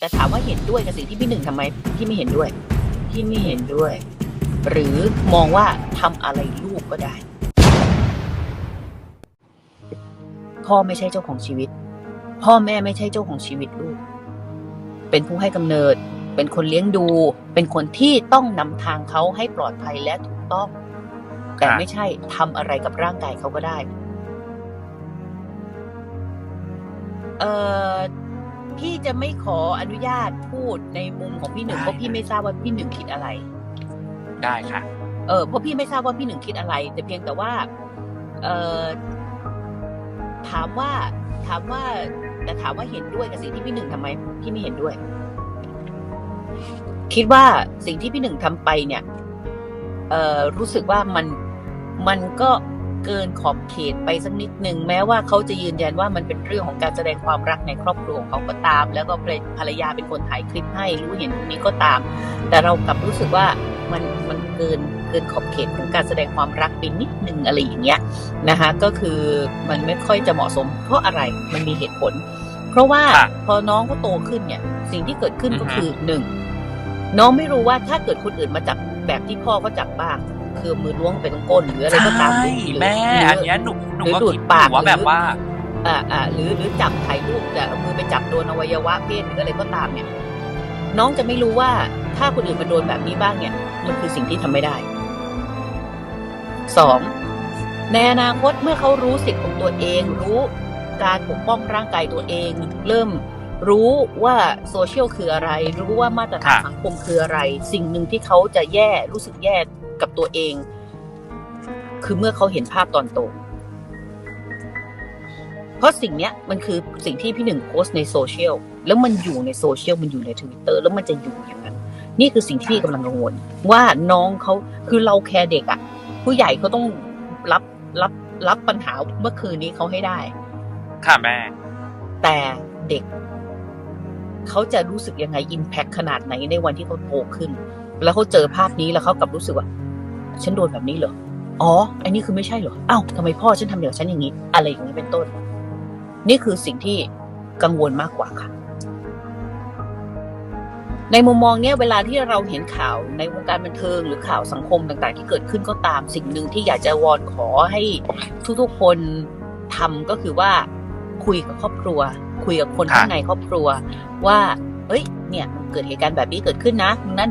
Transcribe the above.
แต่ถามว่าเห็นด้วยกับสิ่งที่พี่หนึ่งทำไมพี่ไม่เห็นด้วยพี่ไม่เห็นด้วย หรือมองว่าทำอะไรลูกก็ได้ พ่อไม่ใช่เจ้าของชีวิต พ่อแม่ไม่ใช่เจ้าของชีวิตลูก เป็นผู้ให้กำเนิด เป็นคนเลี้ยงดู เป็นคนที่ต้องนำทางเขาให้ปลอดภัยและถูกต้อง แต่ไม่ใช่ทำอะไรกับร่างกายเขาก็ได้ เอ่อ พี่จะไม่ขออนุญาตพูดในมุมของพี่หนึ่งเพราะพี่ไม่ทราบว่าพี่หนึ่งคิดอะไร ได้ค่ะ เออเพราะพี่ไม่ทราบว่าพี่หนึ่งคิดอะไร แต่เพียงแต่ว่า เออถามว่าถามว่า แต่ถามว่าเห็นด้วยกับสิ่งที่พี่หนึ่งทำไหมพี่ไม่เห็นด้วย คิดว่าสิ่งที่พี่หนึ่งทำไปเนี่ย เออรู้สึกว่ามันมันก็ เกินขอบเขตไปสักนิดหนึ่งแม้ว่าเขาจะยืนยันว่ามันเป็นเรื่องของการแสดงความรักในครอบครัวของเขาก็ตาม แล้วก็ภรรยาเป็นคนถ่ายคลิปให้รู้เห็นตรงนี้ก็ตาม แต่เรากลับรู้สึกว่ามันมันเกินเกินขอบเขตของการแสดงความรักไปนิดนึงอะไรอย่างเงี้ยนะคะก็คือมันไม่ค่อยจะเหมาะสม เพราะอะไรมันมีเหตุผล เพราะว่าค่ะพอน้องเขาโตขึ้นเนี่ยสิ่งที่เกิดขึ้นก็อือฮึคือหนึ่งน้องไม่รู้ว่าถ้าเกิดคนอื่นมาจับแบบที่พ่อเขาจับบ้าง คือมือล้วงไปตรงก้นหรืออะไรก็ตามใช่หรือแม่หรืออันเนี้ยหนูหนูหรือก็ดูดคิดปากอยู่ว่าแบบหรือว่าอ่าอ่าหรือหรือจับถ่ายรูปแต่เอามือไปจับโดนอวัยวะเพศหรืออะไรก็ตามเนี่ย น้องจะไม่รู้ว่าถ้าคนอื่นมาโดนแบบนี้บ้างเนี่ย มันคือสิ่งที่ทำไม่ได้สองในอนาคตเมื่อเขารู้สิทธิ์ของตัวเอง รู้การปกป้องร่างกายตัวเอง เริ่มรู้ว่าโซเชียลคืออะไร รู้ว่ามาตรฐานค่ะสังคมคืออะไร สิ่งหนึ่งที่เขาจะแย่รู้สึกแย่ กับตัวเอง คือเมื่อเขาเห็นภาพตอนโต เพราะสิ่งเนี้ยมันคือสิ่งที่พี่หนึ่งโพสต์ในโซเชียลแล้วมันอยู่ในโซเชียลมันอยู่ในทวิตเตอร์แล้วมันจะอยู่อย่างนั้น นี่คือสิ่งที่พี่กำลังกังวล ว่าน้องเขาคือเราแคร์เด็กอะผู้ใหญ่เขาต้องรับรับรับปัญหาเมื่อคืนนี้เขาให้ได้ ค่ะแม่ แต่เด็ก เขาจะรู้สึกยังไงอิมแพคขนาดไหนในวันที่เขาโตขึ้น แล้วเขาเจอภาพนี้แล้วเขากลับรู้สึกว่า ฉันโดนแบบนี้เหรอ อ๋อ อันนี้คือไม่ใช่เหรออ้าวทำไมพ่อฉันทำอย่างฉันอย่างนี้ อะไรอย่างนี้เป็นต้น นี่คือสิ่งที่กังวลมากกว่าค่ะ ในมุมมองเนี้ยเวลาที่เราเห็นข่าวในวงการบันเทิงหรือข่าวสังคมต่างๆ ที่เกิดขึ้นก็ตามสิ่งหนึ่งที่อยากจะวอนขอให้ทุกๆคนทำก็คือว่าคุยกับครอบครัว คุยกับคนข้างในครอบครัว ว่า เอ้ย เนี่ย เกิดเหตุการณ์แบบนี้เกิดขึ้นนะนั้น